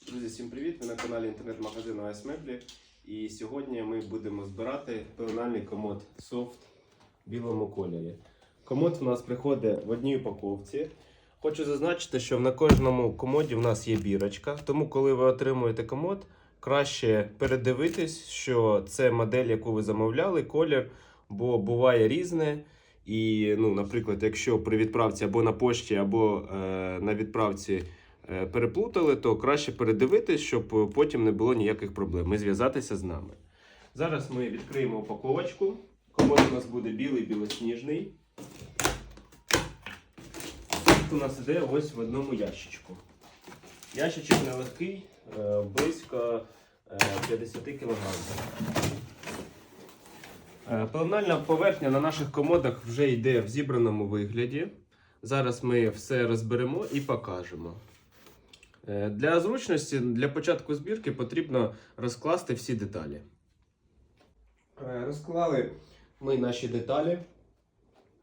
Друзі, всім привіт! Ви на каналі інтернет-магазину АС Меблі. І сьогодні ми будемо збирати пеленальний комод Soft в білому кольорі. Комод у нас приходить в одній упаковці. Хочу зазначити, що на кожному комоді в нас є бірочка, тому коли ви отримуєте комод, краще передивитись, що це модель, яку ви замовляли, колір, бо буває різне. І, ну, наприклад, якщо при відправці або на пошті, або е, на відправці переплутали, то краще передивитись, щоб потім не було ніяких проблем і зв'язатися з нами. Зараз ми відкриємо упаковочку. Комод у нас буде білий, білосніжний. У нас іде ось в одному ящичку. Ящичок нелегкий, е, близько е, 50 кг. Е, Пеленальна поверхня на наших комодах вже йде в зібраному вигляді. Зараз ми все розберемо і покажемо. Е, Для зручності, для початку збірки потрібно розкласти всі деталі. Е, Розклали ми наші деталі.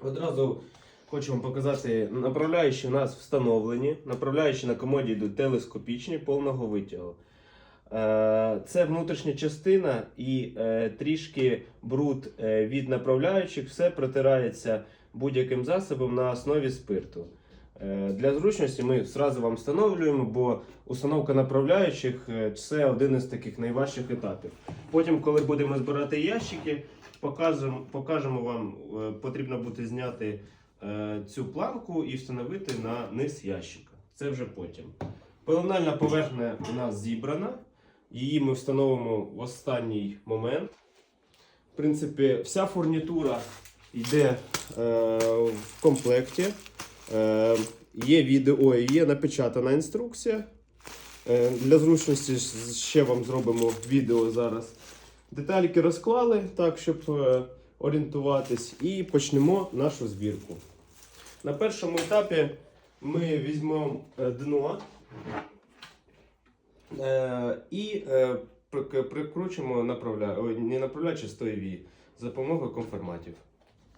Одразу хочу вам показати, направляючі у нас встановлені. Направляючі на комоді йдуть телескопічні повного витягу. Е, Це внутрішня частина і трішки бруд від направляючих, все протирається будь-яким засобом на основі спирту. Е, Для зручності ми одразу вам встановлюємо, бо установка направляючих е, це один із таких найважчих етапів. Потім, коли будемо збирати ящики, покажемо, покажемо вам, е, потрібно буде зняти цю планку і встановити на низ ящика. Це вже потім. Пеленальна поверхня у нас зібрана. Її ми встановимо в останній момент. В принципі, вся фурнітура йде в комплекті. Е, є відео, є напечатана інструкція. Е, для зручності ще вам зробимо відео зараз. Детальки розклали так, щоб е, орієнтуватись, і почнемо нашу збірку. На першому етапі ми візьмемо дно. І прикручуємо направля... Не направляючи стоєві за допомогою конформатів.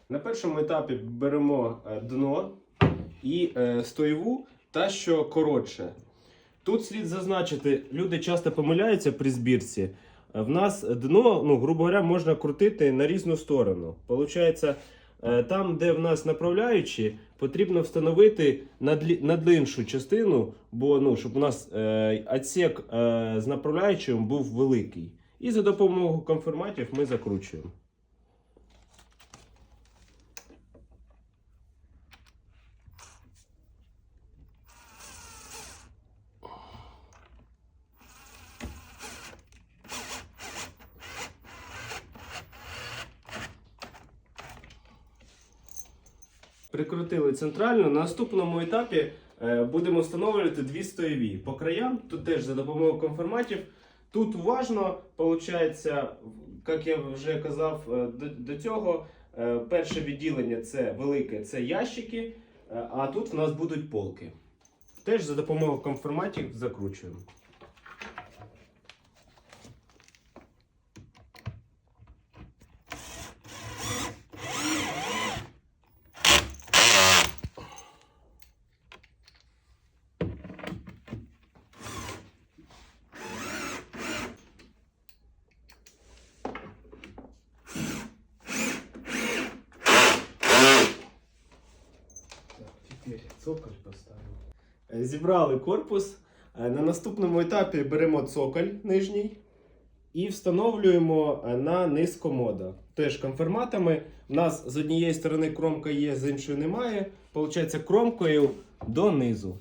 На першому етапі беремо дно і е, стоєву, та що коротше. Тут слід зазначити, люди часто помиляються при збірці. Е, В нас дно, ну, грубо говоря, можна крутити на різну сторону. Получається, е, там, де в нас направляючі, потрібно встановити надлиншу частину, бо ну, щоб у нас е, отсек з направляючим був великий. І за допомогою конформатів ми закручуємо. Прикрутили центрально. На наступному етапі е, будемо встановлювати дві стоєві по краям. Тут теж за допомогою конформатів. Тут уважно, виходить, як я вже казав е, до, цього, е, перше відділення це велике, це ящики, а тут в нас будуть полки. Теж за допомогою конформатів закручуємо. Тепер цоколь поставимо. Е, Зібрали корпус. Е, На наступному етапі беремо цоколь нижній і встановлюємо е, на низ комода. Теж конформатами. У нас з однієї сторони кромка є, з іншої немає. Получається кромкою донизу.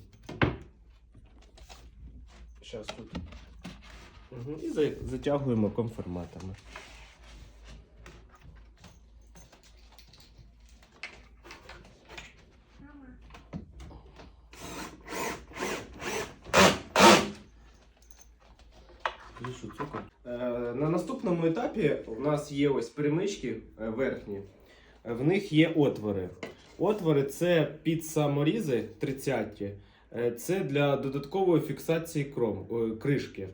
Зараз тут. Угу. І затягуємо конформатами. На наступному етапі у нас є ось перемички е, верхні. Е, В них є отвори. Отвори це під саморізи 30 е, Це для додаткової фіксації кром, кришки.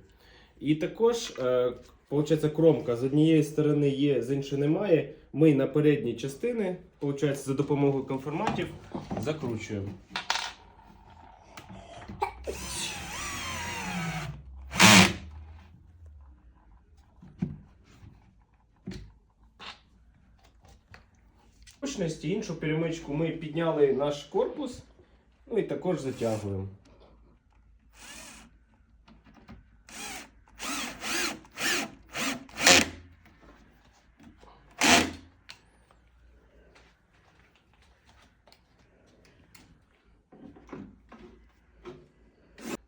І також, е, виходить, кромка з однієї сторони є, з іншої немає. Ми на передній частини, виходить, за допомогою конформатів закручуємо. Зручності іншу перемичку ми підняли наш корпус, ну і також затягуємо.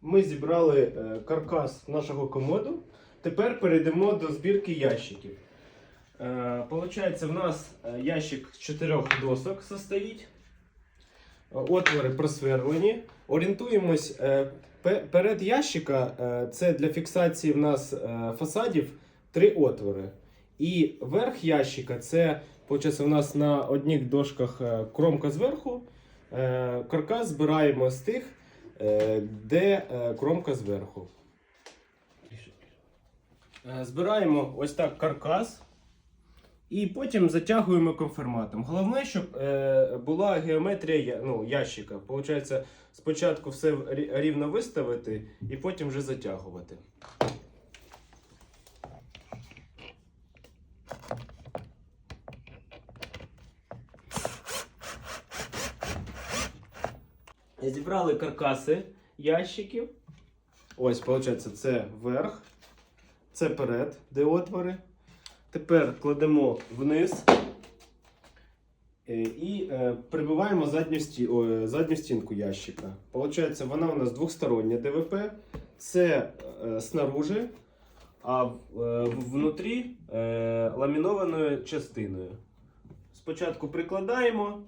Ми зібрали е, каркас нашого комоду. Тепер перейдемо до збірки ящиків. Е, Получається, в нас е, ящик з чотирьох досок состоїть. Е, Отвори просверлені. Орієнтуємось перед ящика. Це для фіксації в нас фасадів три отвори. І верх ящика це у нас на одних дошках кромка зверху. Каркас збираємо з тих, де кромка зверху. Збираємо ось так каркас. І потім затягуємо конформатом. Головне, щоб е, була геометрія ну, ящика. Получається, спочатку все рівно виставити і потім вже затягувати. Зібрали каркаси ящиків. Ось, виходить, це верх, це перед, де отвори. Тепер кладемо вниз е, і е, прибиваємо задню, задню стінку ящика. Получається, вона у нас двостороння ДВП. Це е, снаружи, а е, внутрі е, ламінованою частиною. Спочатку прикладаємо.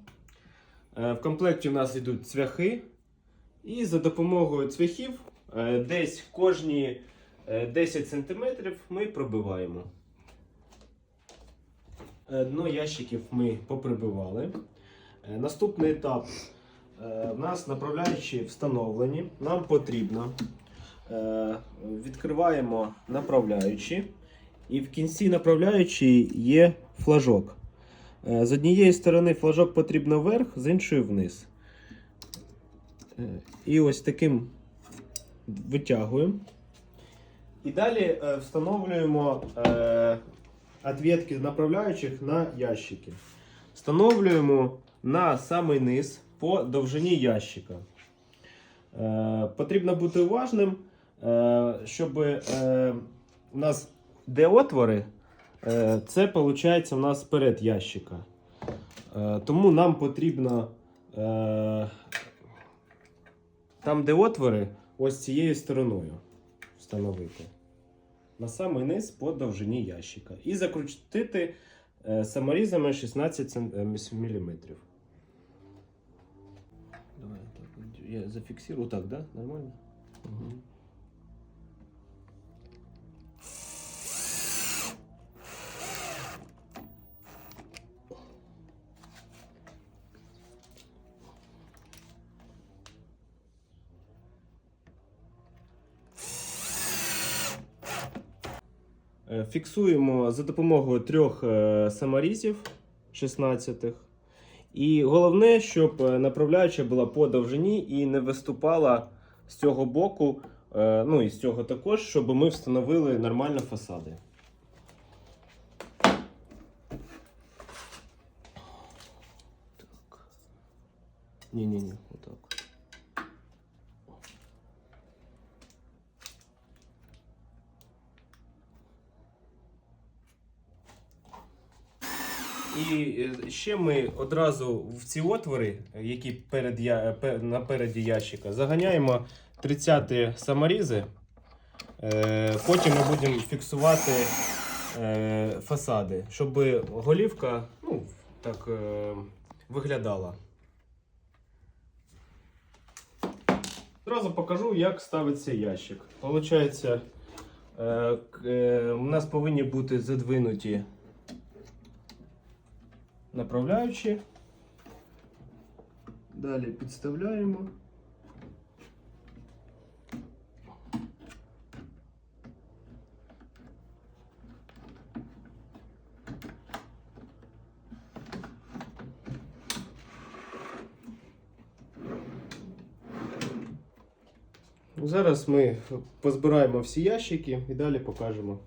Е, в комплекті у нас йдуть цвяхи. І за допомогою цвяхів е, десь кожні е, 10 см ми пробиваємо. Е, Дно ящиків ми поприбивали. Е, Наступний етап. Е, У нас направляючі встановлені. Нам потрібно е, відкриваємо направляючі. І в кінці направляючої є флажок. Е, З однієї сторони флажок потрібно вверх, з іншої вниз. Е, І ось таким витягуємо. І далі е, встановлюємо ответки направляючих на ящики. Встановлюємо на самий низ по довжині ящика. Е, потрібно бути уважним, е, щоб е, у нас де отвори, е, це виходить у нас перед ящика. Е, тому нам потрібно е, там, де отвори, ось цією стороною встановити на самий низ по довжині ящика. І закрутити е, саморізами 16 мм. Давай, так, я зафіксирую так, да? Нормально? Угу. Фіксуємо за допомогою трьох е, саморізів 16. І головне, щоб е, направляюча була по довжині і не виступала з цього боку, е, ну і з цього також, щоб ми встановили нормально фасади. Ні-ні-ні, отак. І е, ще ми одразу в ці отвори, які перед я, напереді ящика, заганяємо 30 саморізи. Е, Потім ми будемо фіксувати е, фасади, щоб голівка ну, так, виглядала. Одразу покажу, як ставиться ящик. Получається, у нас повинні бути задвинуті направляючі. Далі підставляємо. Зараз ми позбираємо всі ящики і далі покажемо.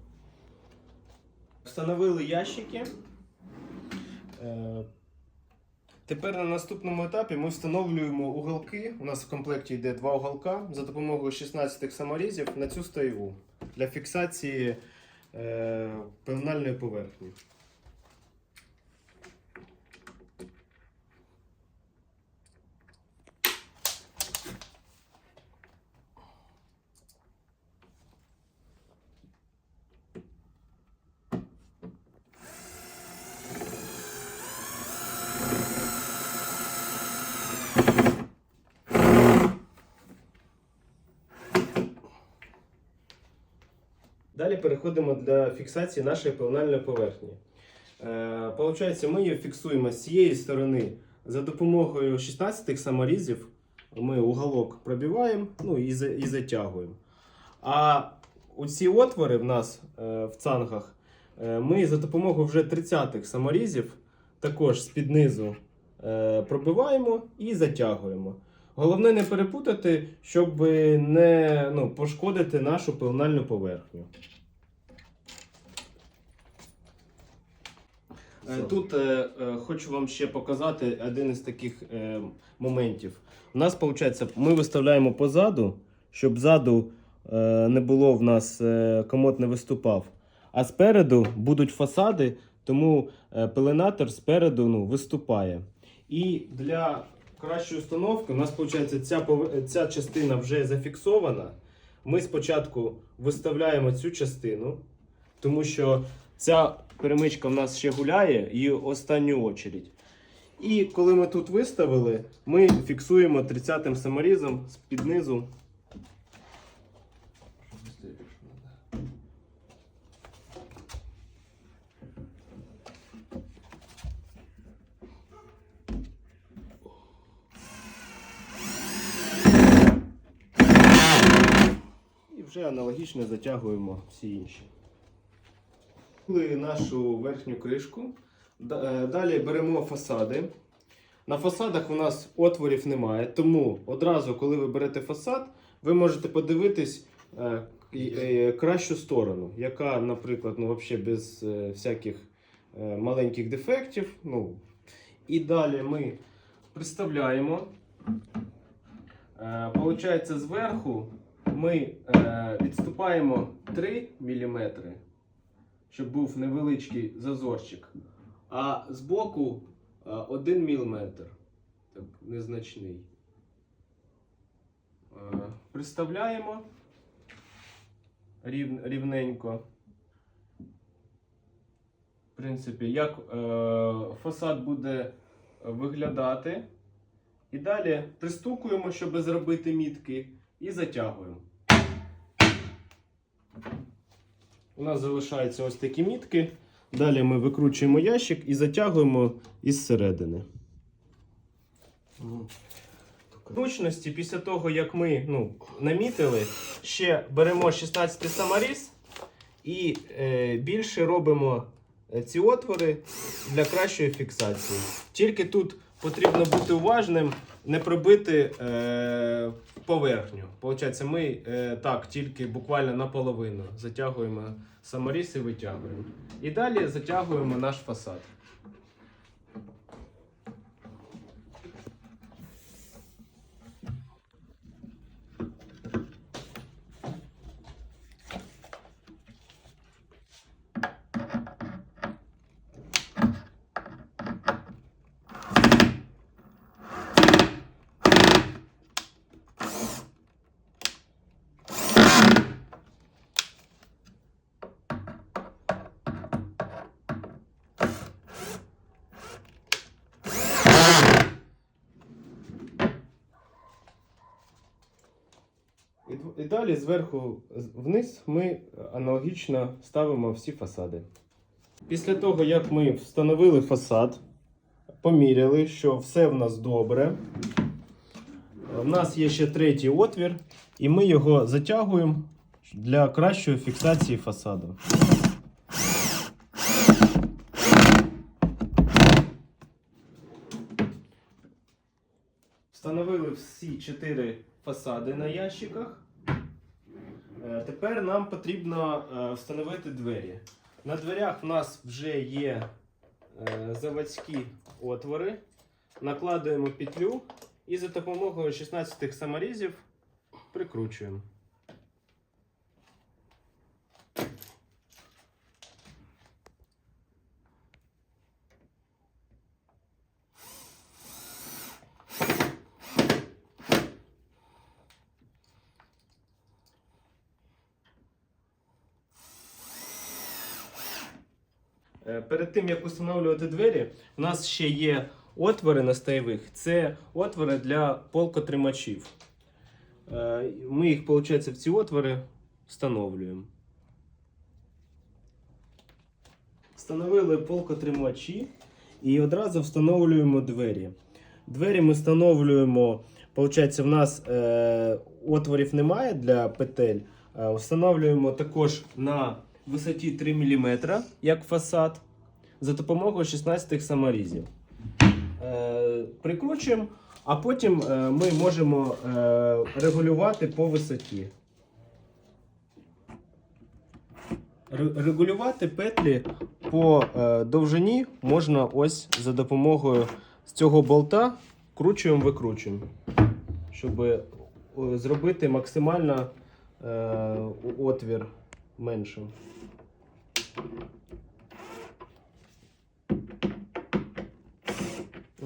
Встановили ящики. Е, Тепер на наступному етапі ми встановлюємо уголки. У нас в комплекті йде два уголка за допомогою 16 саморізів на цю стойгу для фіксації е, певнальної поверхні. Далі переходимо до фіксації нашої пеленальної поверхні. Е, Получається, ми її фіксуємо з цієї сторони за допомогою 16 саморізів. Ми уголок пробиваємо ну, і, затягуємо. А оці отвори в нас е, в цангах е, ми за допомогою вже 30-х саморізів також з-під низу пробиваємо і затягуємо. Головне не перепутати, щоб не ну, пошкодити нашу пеленальну поверхню. Тут е, е, хочу вам ще показати один із таких е, моментів. У нас виходить, ми виставляємо позаду, щоб ззаду е, не було в нас е, комод не виступав. А спереду будуть фасади, тому е, пеленатор спереду ну, виступає. І для кращої установки у нас виходить ця, ця частина вже зафіксована. Ми спочатку виставляємо цю частину, тому що ця перемичка в нас ще гуляє і останню очередь. І коли ми тут виставили, ми фіксуємо 30-м саморізом з під низу. І вже аналогічно затягуємо всі інші. Вкрили нашу верхню кришку. Е, Далі беремо фасади. На фасадах у нас отворів немає, тому одразу, коли ви берете фасад, ви можете подивитись е, е, кращу сторону, яка, наприклад, ну, взагалі без всяких маленьких дефектів. Ну. І далі ми представляємо. Е, Получається, зверху ми відступаємо 3 мм щоб був невеличкий зазорчик. А збоку 1 мм. Так, незначний. Е, Приставляємо рів, рівненько. В принципі, як е, фасад буде виглядати. І далі пристукуємо, щоб зробити мітки, і затягуємо. У нас залишаються ось такі мітки. Далі ми викручуємо ящик і затягуємо із середини. Зручності, після того, як ми ну, намітили, ще беремо 16 саморіз і е, більше робимо е, ці отвори для кращої фіксації. Тільки тут потрібно бути уважним, не пробити е, поверхню. Получається, ми е, так тільки буквально наполовину затягуємо саморіз і витягуємо. І далі затягуємо наш фасад. Далі зверху вниз ми аналогічно ставимо всі фасади. Після того, як ми встановили фасад, поміряли, що все в нас добре. В нас є ще третій отвір, і ми його затягуємо для кращої фіксації фасаду. Встановили всі чотири фасади на ящиках. Е, Тепер нам потрібно е, встановити двері. На дверях в нас вже є е, заводські отвори. накладуємо петлю і за допомогою 16 саморізів прикручуємо. Перед тим як встановлювати двері, у нас ще є отвори на стайових. Це отвори для полкотримачів. Е, Ми їх, виходить, в ці отвори встановлюємо. Встановили полкотримачі і одразу встановлюємо двері. Двері ми встановлюємо, виходить, в нас е, отворів немає для петель. Встановлюємо також на висоті 3 мм, як фасад, за допомогою 16 саморізів. Е, прикручуємо, а потім е, ми можемо е, регулювати по висоті. Регулювати петлі по довжині можна ось за допомогою цього болта кручуємо, викручуємо, щоб зробити максимально отвір меншим.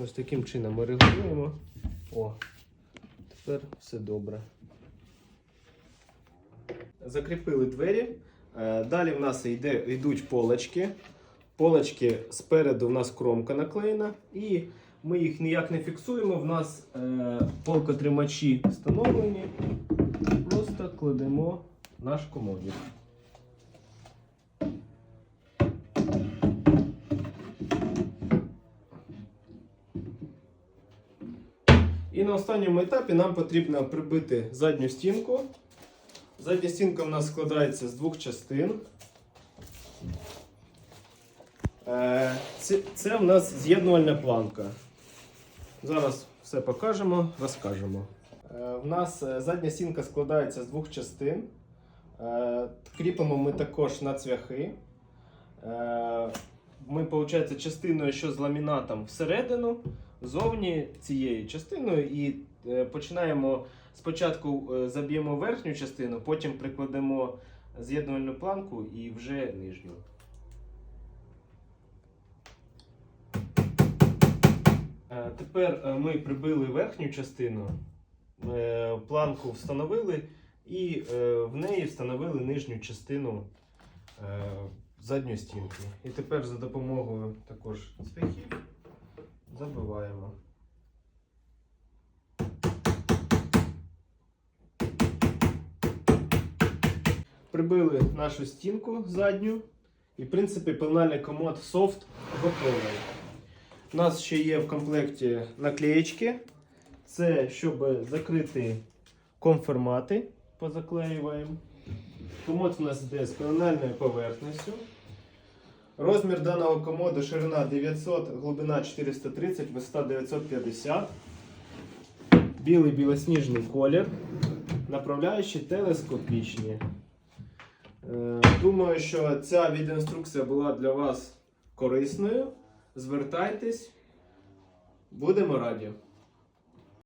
Ось таким чином ми регулюємо. О, тепер все добре. Закріпили двері. Е, Далі в нас йде, йдуть полочки. Полочки спереду в нас кромка наклеєна, і ми їх ніяк не фіксуємо. В нас е, полкотримачі встановлені. Просто кладемо наш комодик. І на останньому етапі нам потрібно прибити задню стінку. Задня стінка в нас складається з двох частин. Е, Це, це в нас з'єднувальна планка. Зараз все покажемо, розкажемо. Е, В нас е, задня стінка складається з двох частин. Е, Кріпимо ми також на цвяхи. Е, Ми, виходить, частиною, що з ламінатом всередину, зовні цією частиною і е, починаємо спочатку е, заб'ємо верхню частину, потім прикладемо з'єднувальну планку і вже нижню. Е, Тепер ми прибили верхню частину, планку встановили і в неї встановили нижню частину задньої стінки. І тепер за допомогою також цвяхів забиваємо. Прибили нашу стінку задню. І, в принципі, пеленальний комод софт готовий. У нас ще є в комплекті наклеєчки. Це щоб закрити конформати, позаклеюємо. Комод у нас йде з пеленальною поверхністю. Розмір даного комоду ширина 900, глибина 430, висота 950. Білий білосніжний колір. Направляючі телескопічні. Е, Думаю, що ця відеоінструкція була для вас корисною. Звертайтесь, будемо раді.